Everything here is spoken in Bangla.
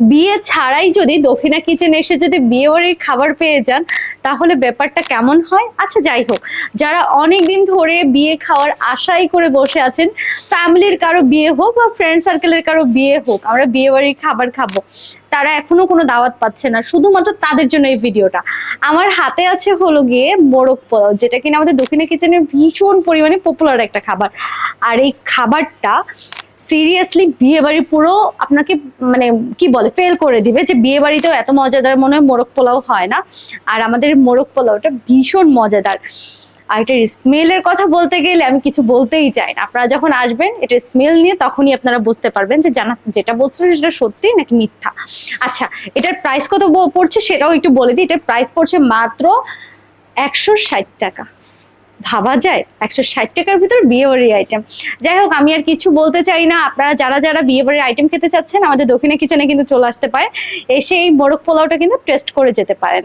বিয়ে ছাড়াই যদি দক্ষিণা কিচেনে এসে যদি বিয়ে বাড়ির খাবার পেয়ে যান, তাহলে ব্যাপারটা কেমন হয়? আচ্ছা যাই হোক। যারা অনেক দিন ধরে বিয়ে খাওয়ার আশাই করে বসে আছেন ফ্যামিলির কারও বিয়ে হোক বা ফ্রেন্ড সার্কেলের কারও বিয়ে হোক, আমরা বিয়ে বাড়ির খাবার খাব, তারা এখনও কোনো দাওয়াত পাচ্ছে না, শুধুমাত্র তাদের জন্য এই ভিডিওটা আমার হাতে আছে হলো গিয়ে মোরগ পোলাও, যেটা কিনা আমাদের দক্ষিণা কিচেনের ভীষণ পরিমাণে পপুলার একটা খাবার। আর এই খাবারটা সিরিয়াসলি বিয়ে বাড়ি পুরো আপনাকে মানে কি বলে ফেল করে দিবে যে বিয়ে বাড়িতেও এত মজাদার মনে হয় মোরগ পোলাও হয় না। আর আমাদের মোরগ পোলাওটা ভীষণ মজাদার। আর এটার স্মেলের কথা বলতে গেলে আমি কিছু বলতেই চাই না। আপনারা যখন আসবেন, এটার স্মেল নিয়ে তখনই আপনারা বুঝতে পারবেন যে জানা, যেটা বলছিলেন সেটা সত্যি নাকি মিথ্যা। আচ্ছা এটার প্রাইস কত পড়ছে সেটাও একটু বলে দিই। এটার প্রাইস পড়ছে মাত্র একশো ষাট টাকা। ভাবা যায়? একশো ষাট টাকার ভিতর বিয়ে বাড়ির আইটেম যাই হোক, আমি আর কিছু বলতে চাই না। আপনারা যারা যারা বিয়ে বাড়ির আইটেম খেতে চাচ্ছেন, আমাদের দক্ষিণে কিচেনে কিন্তু চলে আসতে পারে। এসে এই মোরগ পোলাওটা কিন্তু টেস্ট করে যেতে পারেন।